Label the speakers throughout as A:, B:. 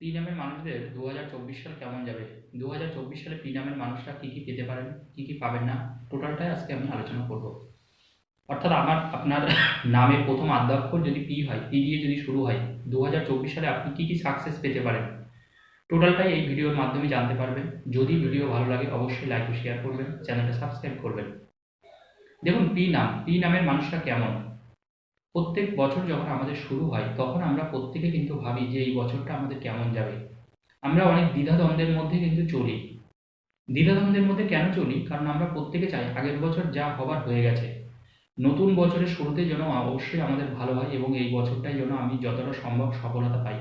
A: P নামের মানুষদের দু হাজার চব্বিশ সাল কেমন যাবে? দু হাজার চব্বিশ সালে পি নামের মানুষরা কী কী পেতে পারেন, কী কী পাবেন না? টোটালটাই আজকে আমি আলোচনা করব। অর্থাৎ আমার, আপনার নামের প্রথম আদ্যাক্ষর যদি পি হয় পি দিয়ে যদি শুরু হয় দু হাজার চব্বিশ সালে আপনি কী কী সাকসেস পেতে পারেন? টোটালটাই এই ভিডিওর মাধ্যমে জানতে পারবেন। যদি ভিডিও ভালো লাগে, অবশ্যই লাইক ও শেয়ার করবেন, চ্যানেলটা সাবস্ক্রাইব করবেন। দেখুন পি নাম পি নামের মানুষরা কেমন? প্রত্যেক বছর যখন আমাদের শুরু হয়, তখন আমরা প্রত্যেকে কিন্তু ভাবি যে এই বছরটা আমাদের কেমন যাবে। আমরা অনেক দ্বিধাদ্বন্দ্বের মধ্যে কিন্তু চলি। দ্বিধাদ্বন্দ্বের মধ্যে কেন চলি? কারণ আমরা প্রত্যেকে চাই আগের বছর যা হবার হয়ে গেছে। নতুন বছরের শুরুতে যেন অবশ্যই আমাদের ভালো হয় এবং এই বছরটাই যেন আমি যতটা সম্ভব সফলতা পাই।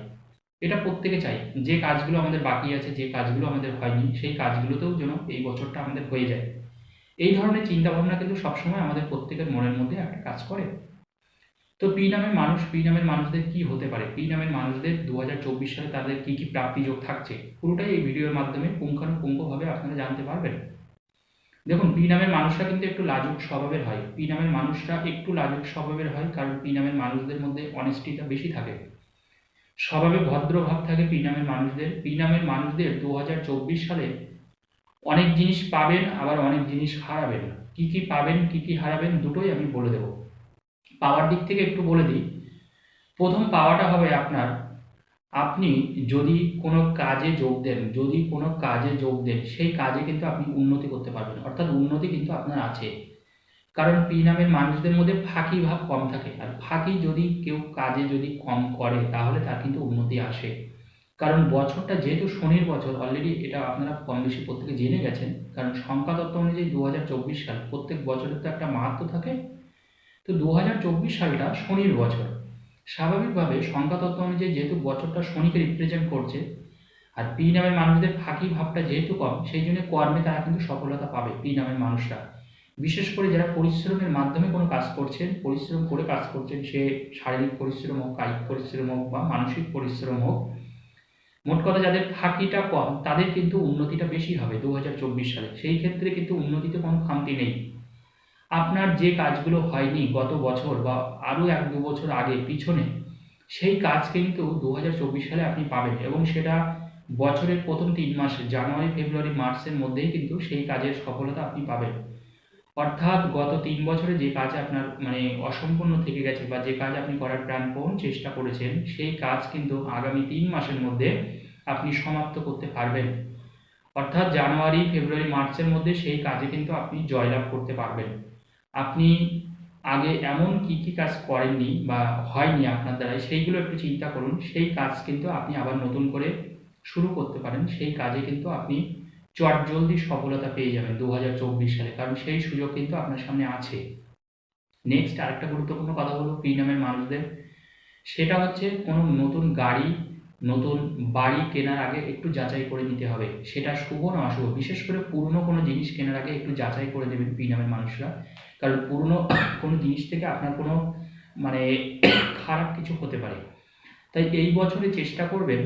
A: এটা প্রত্যেকে চাই। যে কাজগুলো আমাদের বাকি আছে, যে কাজগুলো আমাদের হয়নি, সেই কাজগুলোতেও যেন এই বছরটা আমাদের হয়ে যায়। এই ধরনের চিন্তা ভাবনা কিন্তু সবসময় আমাদের প্রত্যেকের মনের মধ্যে একটা কাজ করে। তো পি নামের মানুষ পি নামের মানুষদের কি হতে পারে? পি নামের মানুষদের দু হাজার চব্বিশ সালে তাদের কি কি প্রাপ্তিযোগ থাকছে? পুরোটাই এই ভিডিওর মাধ্যমে পুঙ্খানুপুঙ্খভাবে আপনারা জানতে পারবেন। দেখুন পি নামের মানুষরা কিন্তু একটু লাজুক স্বভাবের হয়। পি নামের মানুষরা একটু লাজুক স্বভাবের হয় কারণ পি নামের মানুষদের মধ্যে অনেস্টিটা বেশি থাকে। স্বভাবে ভদ্রভাব থাকে পি নামের মানুষদের। পি নামের মানুষদের দু হাজার চব্বিশ সালে অনেক জিনিস পাবেন, আবার অনেক জিনিস হারাবেন। কি কি পাবেন, কি কি হারাবেন, দুটোই আমি বলে দেবো। পাওয়ার দিক থেকে একটু বলে দিই। প্রথম পাওয়াটা হবে আপনার, আপনি যদি কোনো কাজে যোগ দেন, যদি কোনো কাজে যোগ দেন, সেই কাজে কিন্তু আপনি উন্নতি করতে পারবেন। অর্থাৎ উন্নতি কিন্তু আপনার আছে। কারণ পি নামের মানুষদের মধ্যে ফাঁকি ভাব কম থাকে। আর ফাঁকি যদি কেউ কাজে যদি কম করে, তাহলে তার কিন্তু উন্নতি আসে। কারণ বছরটা যেহেতু শনির বছর অলরেডি এটা আপনারা কম বেশি প্রত্যেকে জেনে গেছেন। কারণ সংখ্যা তত্ত্ব অনুযায়ী দু হাজার চব্বিশ সাল প্রত্যেক বছরের তো একটা মাহাত্ম থাকে। তো দু হাজার চব্বিশ সালটা শনির বছর। স্বাভাবিকভাবে সংখ্যাতত্ত্ব অনুযায়ী যেহেতু বছরটা শনিকে রিপ্রেজেন্ট করছে, আর পি নামের মানুষদের ফাঁকি ভাবটা যেহেতু কম, সেই জন্য কর্মে তারা কিন্তু সফলতা পাবে পি নামের মানুষরা। বিশেষ করে যারা পরিশ্রমের মাধ্যমে কোনো কাজ করছেন, পরিশ্রম করে কাজ করছেন, সে শারীরিক পরিশ্রম হোক, কায়িক পরিশ্রম হোক বা মানসিক পরিশ্রম হোক, মোট কথা যাদের ফাঁকিটা কম, তাদের কিন্তু উন্নতিটা বেশি হবে দু হাজার চব্বিশ সালে। সেই ক্ষেত্রে কিন্তু উন্নতিতে কোনো খামতি নেই। আপনার যে কাজগুলো হয়নি গত বছর বা আরও এক দু বছর আগে পিছনে, সেই কাজ কিন্তু দু হাজার চব্বিশ সালে আপনি পাবেন এবং সেটা বছরের প্রথম তিন মাস, জানুয়ারি, ফেব্রুয়ারি, মার্চের মধ্যেই কিন্তু সেই কাজের সফলতা আপনি পাবেন। অর্থাৎ গত তিন বছরে যে কাজ আপনার মানে অসম্পূর্ণ থেকে গেছে বা যে কাজ আপনি করার প্রাণপণ চেষ্টা করেছেন, সেই কাজ কিন্তু আগামী তিন মাসের মধ্যে আপনি সমাপ্ত করতে পারবেন। অর্থাৎ জানুয়ারি, ফেব্রুয়ারি, মার্চের মধ্যে সেই কাজে কিন্তু আপনি জয়লাভ করতে পারবেন। আপনি আগে এমন কি কি কাজ করেননি বা হয়নি আপনার দ্বারাই, সেইগুলো একটু চিন্তা করুন। সেই কাজ কিন্তু আপনি আবার নতুন করে শুরু করতে পারেন। সেই কাজে কিন্তু আপনি চট জলদি সফলতা পেয়ে যাবেন দু হাজার চব্বিশ সালে, কারণ সেই সুযোগ কিন্তু আপনার সামনে আছে। নেক্সট আরেকটা গুরুত্বপূর্ণ কথা বলব পি নামের মানুষদের। সেটা হচ্ছে কোনো নতুন গাড়ি, নতুন বাড়ি কেনার আগে একটু যাচাই করে নিতে হবে। সেটা শুভ না অশুভ। বিশেষ করে পুরনো কোনো জিনিস কেনার আগে একটু যাচাই করে নেবেন পি নামের মানুষরা। কারণ পুরনো, কোনো জিনিস থেকে আপনার কোনো মানে খারাপ কিছু হতে পারে। তাই এই বছরে চেষ্টা করবেন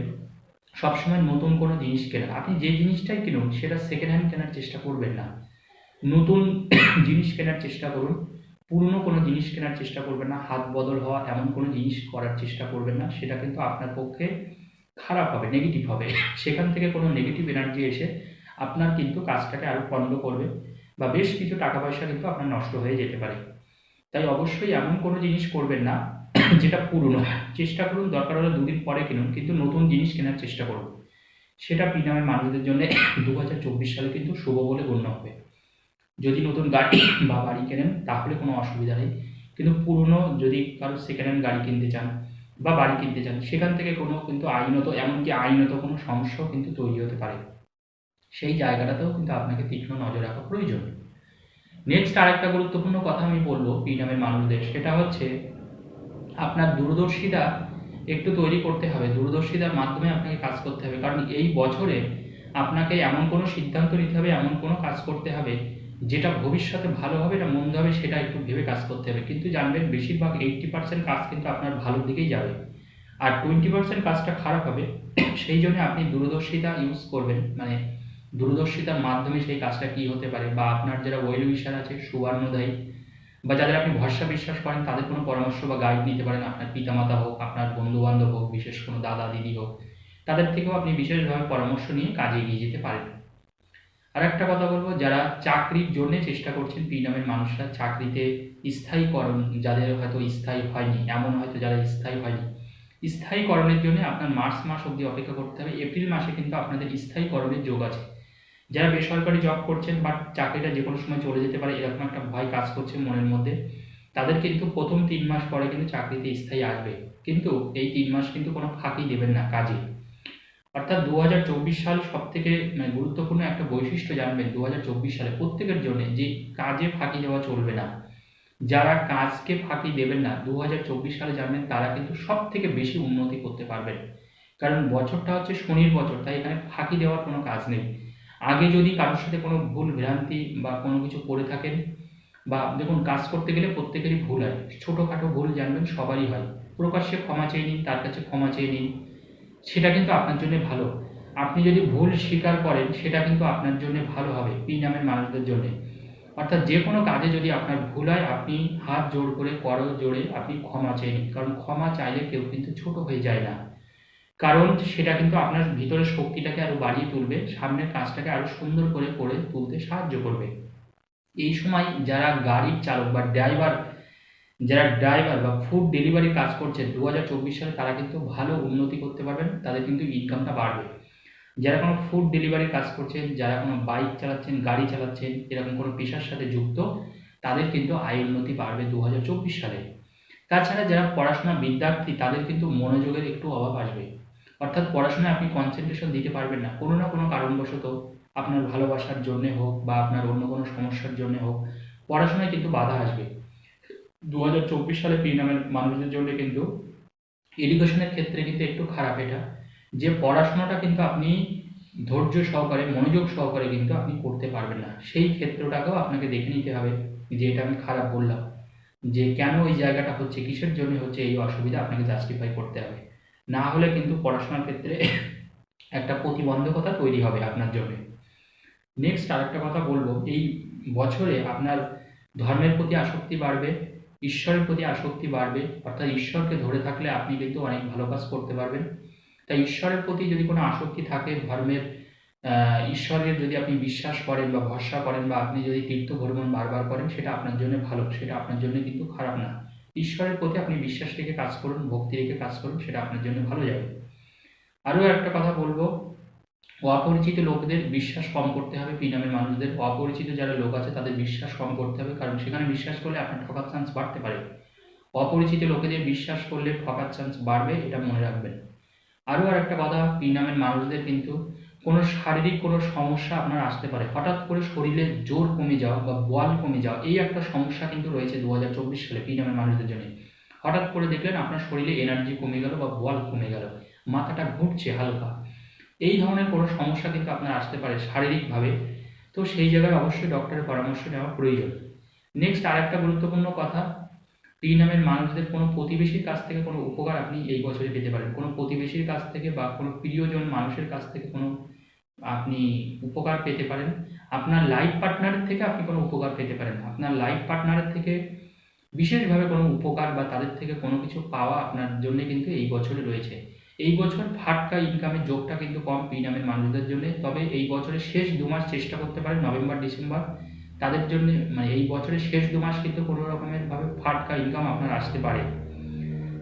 A: সবসময় নতুন কোনো জিনিস কেনা আপনি যে জিনিসটাই কিনুন, সেটা সেকেন্ড হ্যান্ড কেনার চেষ্টা করবেন না। নতুন জিনিস কেনার চেষ্টা করুন। পুরনো কোনো জিনিস কেনার চেষ্টা করবেন না। হাত বদল হওয়া এমন কোনো জিনিস করার চেষ্টা করবেন না। সেটা কিন্তু আপনার পক্ষে খারাপ হবে নেগেটিভ হবে। সেখান থেকে কোনো নেগেটিভ এনার্জি এসে আপনার কিন্তু কাজটাকে আরও পণ্ড করবে। বা বেশ কিছু টাকা পয়সা কিন্তু আপনার নষ্ট হয়ে যেতে পারে। তাই অবশ্যই এমন কোনো জিনিস করবেন না যেটা পুরনো। চেষ্টা করুন, দরকার হলে দুদিন পরে কিনুন, কিন্তু নতুন জিনিস কেনার চেষ্টা করুন। সেটা পি নামের মানুষদের জন্য দু হাজার চব্বিশ সালে কিন্তু শুভ বলে গণ্য হবে। যদি নতুন গাড়ি বা বাড়ি কেনেন, তাহলে কোনো অসুবিধা নেই। কিন্তু পুরনো যদি কারও সেকেন্ড হ্যান্ড গাড়ি কিনতে চান বা বাড়ি কিনতে চান, সেখান থেকে কোনো কিন্তু আইনত, এমনকি আইনত কোনো সমস্যাও কিন্তু তৈরি হতে পারে। সেই জায়গাটাতেও কিন্তু আপনাকে তীক্ষ্ণ নজর রাখা প্রয়োজন। নেক্সট আরেকটা গুরুত্বপূর্ণ কথা আমি বলব পি নামের মানুষদের, সেটা হচ্ছে আপনার দূরদর্শিতা একটু তৈরি করতে হবে। দূরদর্শিতার মাধ্যমে আপনাকে কাজ করতে হবে। কারণ এই বছরে আপনাকে এমন কোনো সিদ্ধান্ত নিতে হবে, এমন কোনো কাজ করতে হবে যেটা ভবিষ্যতে ভালো হবে না মন্দ হবে, সেটা একটু ভেবে কাজ করতে হবে। কিন্তু জানবেন বেশিরভাগ এইটটি পার্সেন্ট কাজ কিন্তু আপনার ভালোর দিকেই যাবে। আর টোয়েন্টি পার্সেন্ট কাজটা খারাপ হবে, সেই জন্য আপনি দূরদর্শিতা ইউজ করবেন। মানে দূরদর্শিতার মাধ্যমে সেই কাজটা কি হতে পারে বা আপনার যারা ওয়েল উইশার আছে, সুবর্ণদায়ী, বা যাদের আপনি ভরসা বিশ্বাস করেন, তাদের কোনো পরামর্শ বা গাইড নিতে পারেন? আপনার পিতামাতা হোক, আপনার বন্ধু বান্ধব হোক, বিশেষ কোনো দাদা, দিদি হোক, তাদের থেকেও আপনি বিশেষভাবে পরামর্শ নিয়ে কাজে এগিয়ে যেতে পারেন। আর একটা কথা বলব, যারা চাকরির জন্য চেষ্টা করছেন, পি নামের মানুষরা চাকরিতে স্থায়ীকরণ, যাদের হয়তো স্থায়ী হয়নি, এমন হয়তো যারা স্থায়ী হয়নি, স্থায়ীকরণের জন্য আপনার মার্চ মাস অবধি অপেক্ষা করতে হবে, এপ্রিল মাসে কিন্তু আপনাদের স্থায়ীকরণের যোগ আছে। যারা বেসরকারি জব করছেন বাট চাকরিটা যে কোনো সময় চলে যেতে পারে, এরকম একটা ভয় কাজ করছে মনের মধ্যে, তাদের কিন্তু প্রথম তিন মাস পরে কিন্তু চাকরিতে স্থায়ী আসবে। কিন্তু এই তিন মাস কিন্তু কোনো ফাঁকি দেবেন না কাজে। অর্থাৎ দু হাজার চব্বিশ সাল সব থেকে মানে গুরুত্বপূর্ণ একটা বৈশিষ্ট্য জানবেন দু হাজার চব্বিশ সালে প্রত্যেকের জন্য যে কাজে ফাঁকি দেওয়া চলবে না। যারা কাজকে ফাঁকি দেবেন না দু হাজার চব্বিশ সালে জানবেন তারা কিন্তু সব থেকে বেশি উন্নতি করতে পারবেন। কারণ বছরটা হচ্ছে শনির বছর, তাই এখানে ফাঁকি দেওয়ার কোনো কাজ নেই। আগে যদি কারোর সাথে কোনো ভুল ভ্রান্তি বা কোনো কিছু করে থাকেন বা দেখুন কাজ করতে গেলে প্রত্যেকেরই ভুল হয়। ছোটোখাটো ভুল জানবেন, সবারই হয়। প্রকাশ্যে ক্ষমা চেয়ে নিন, তার কাছে ক্ষমা চেয়ে নিন, সেটা কিন্তু আপনার জন্য ভালো। আপনি যদি ভুল স্বীকার করেন, সেটা কিন্তু আপনার জন্য ভালো হবে, পি নামের মানুষদের জন্যে। অর্থাৎ যে কোনো কাজে যদি আপনার ভুল হয়, আপনি হাত জোর করে করো জোরে আপনি ক্ষমা চেয়ে নিন। কারণ ক্ষমা চাইলে কেউ কিন্তু ছোট হয়ে যায় না। কারণ সেটা কিন্তু আপনার ভিতরের শক্তিটাকে আরও বাড়িয়ে তুলবে, সামনের কাজটাকে আরও সুন্দর করে করে তুলতে সাহায্য করবে। এই সময় যারা গাড়ির চালক বা ড্রাইভার যারা ড্রাইভার বা ফুড ডেলিভারি কাজ করছে দু সালে তারা কিন্তু ভালো উন্নতি করতে পারবেন, তাদের কিন্তু ইনকামটা বাড়বে। যারা কোনো ফুড ডেলিভারি কাজ করছেন, যারা কোনো বাইক চালাচ্ছেন, গাড়ি চালাচ্ছেন, এরকম কোনো পেশার সাথে যুক্ত, তাদের কিন্তু আয় উন্নতি বাড়বে দু হাজার চব্বিশ সালে। তাছাড়া যারা পড়াশোনা বিদ্যার্থী, তাদের কিন্তু মনোযোগের একটু অভাব আসবে। অর্থাৎ পড়াশোনায় আপনি কনসেন্ট্রেশন দিতে পারবেন না। কোনো না কোনো কারণবশত আপনার ভালোবাসার জন্যে হোক বা আপনার অন্য কোনো সমস্যার জন্য হোক, পড়াশোনায় কিন্তু বাধা আসবে। দু হাজার চব্বিশ সালে পি নামের মানুষদের জন্য কিন্তু এডুকেশনের ক্ষেত্রে কিন্তু একটু খারাপ এটা। যে পড়াশোনাটা কিন্তু আপনি ধৈর্য সহকারে, মনোযোগ সহকারে কিন্তু আপনি করতে পারবেন না। সেই ক্ষেত্রটাকেও আপনাকে দেখে নিতে হবে যে এটা আমি খারাপ বললাম। যে কেন ওই জায়গাটা হচ্ছে, কিসের জন্য হচ্ছে এই অসুবিধা, আপনাকে জাস্টিফাই করতে হবে। না হলে কিন্তু পড়াশোনার ক্ষেত্রে একটা প্রতিবন্ধকতা তৈরি হবে আপনার জন্য নেক্সট আরেকটা কথা বলব, এই বছরে আপনার ধর্মের প্রতি আসক্তি বাড়বে, ঈশ্বরের প্রতি আসক্তি বাড়বে, অর্থাৎ ঈশ্বরকে ধরে থাকলে আপনি কিন্তু অনেক ভালো কাজ করতে পারবেন। তাই ঈশ্বরের প্রতি যদি কোনো আসক্তি থাকে, ধর্মের ঈশ্বরের যদি আপনি বিশ্বাস করেন বা ভরসা করেন বা আপনি যদি তীর্থ ভ্রমণ বারবার করেন, সেটা আপনার জন্য ভালো, সেটা আপনার জন্য কিন্তু খারাপ না। ঈশ্বরের প্রতি আপনি বিশ্বাস রেখে কাজ করুন, ভক্তি রেখে কাজ করুন, সেটা আপনার জন্য ভালো যাবে। আরও একটা কথা বলব, অপরিচিত লোকদের বিশ্বাস কম করতে হবে পি নামের মানুষদের। অপরিচিত যারা লোক আছে, তাদের বিশ্বাস কম করতে হবে, কারণ সেখানে বিশ্বাস করলে আপনার ঠকার চান্স বাড়তে পারে। অপরিচিত লোকেদের বিশ্বাস করলে ঠকার চান্স বাড়বে, এটা মনে রাখবেন। আরও আর একটা কথা পি নামের মানুষদের কিন্তু কোনো শারীরিক কোনো সমস্যা আপনার আসতে পারে। হঠাৎ করে শরীরে জোর কমে যাওয়া বা বল কমে যাওয়া, এই একটা সমস্যা কিন্তু রয়েছে দু হাজার চব্বিশ সালে নামের মানুষদের জন্য। হঠাৎ করে দেখলেন আপনার শরীরে এনার্জি কমে গেল বা বল কমে গেল, মাথাটা ঘুরছে হালকা। এই ধরনের কোনো সমস্যা কিন্তু আপনার আসতে পারে শারীরিকভাবে। তো সেই জায়গায় অবশ্যই ডক্টরের পরামর্শ নেওয়া প্রয়োজন। নেক্সট আরেকটা গুরুত্বপূর্ণ কথা পি নামের মানুষদের কোনো প্রতিবেশীর কাছ থেকে কোনো উপকার আপনি এই বছরে পেতে পারেন। কোনো প্রতিবেশীর কাছ থেকে বা কোনো প্রিয়জন মানুষের কাছ থেকে কোনো আপনি উপকার পেতে পারেন। আপনার লাইফ পার্টনারের থেকে আপনি কোনো উপকার পেতে পারেন আপনার লাইফ পার্টনারের থেকে বিশেষভাবে কোনো উপকার বা তাদের থেকে কোনো কিছু পাওয়া আপনার জন্য কিন্তু এই বছরে রয়েছে। এই বছর ফাটকা ইনকামের যোগটা কিন্তু কম পি নামের মানুষদের জন্য। তবে এই বছরের শেষ দু মাস চেষ্টা করতে পারেন, নভেম্বর, ডিসেম্বর। তাদের জন্য মানে এই বছরের শেষ দু মাস কিন্তু কোনো রকমের ভাবে ফাটকা ইনকাম আপনার আসতে পারে।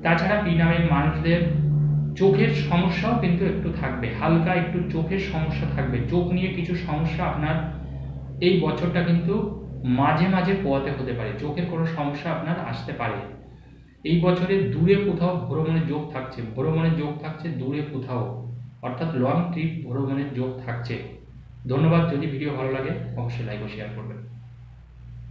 A: তাছাড়া পি নামের মানুষদের চোখের সমস্যাও কিন্তু একটু থাকবে, হালকা একটু চোখের সমস্যা থাকবে। চোখ নিয়ে কিছু সমস্যা আপনার এই বছরটা কিন্তু মাঝে মাঝে পোয়াতে হতে পারে। চোখের কোনো সমস্যা আপনার আসতে পারে। এই বছরে দূরে কোথাও ভ্রমণের যোগ থাকছে, ভ্রমণের যোগ থাকছে দূরে কোথাও। অর্থাৎ লং ট্রিপ ভ্রমণের যোগ থাকছে। ধন্যবাদ, যদি ভিডিও ভালো লাগে, অবশ্যই লাইক ও শেয়ার করবেন।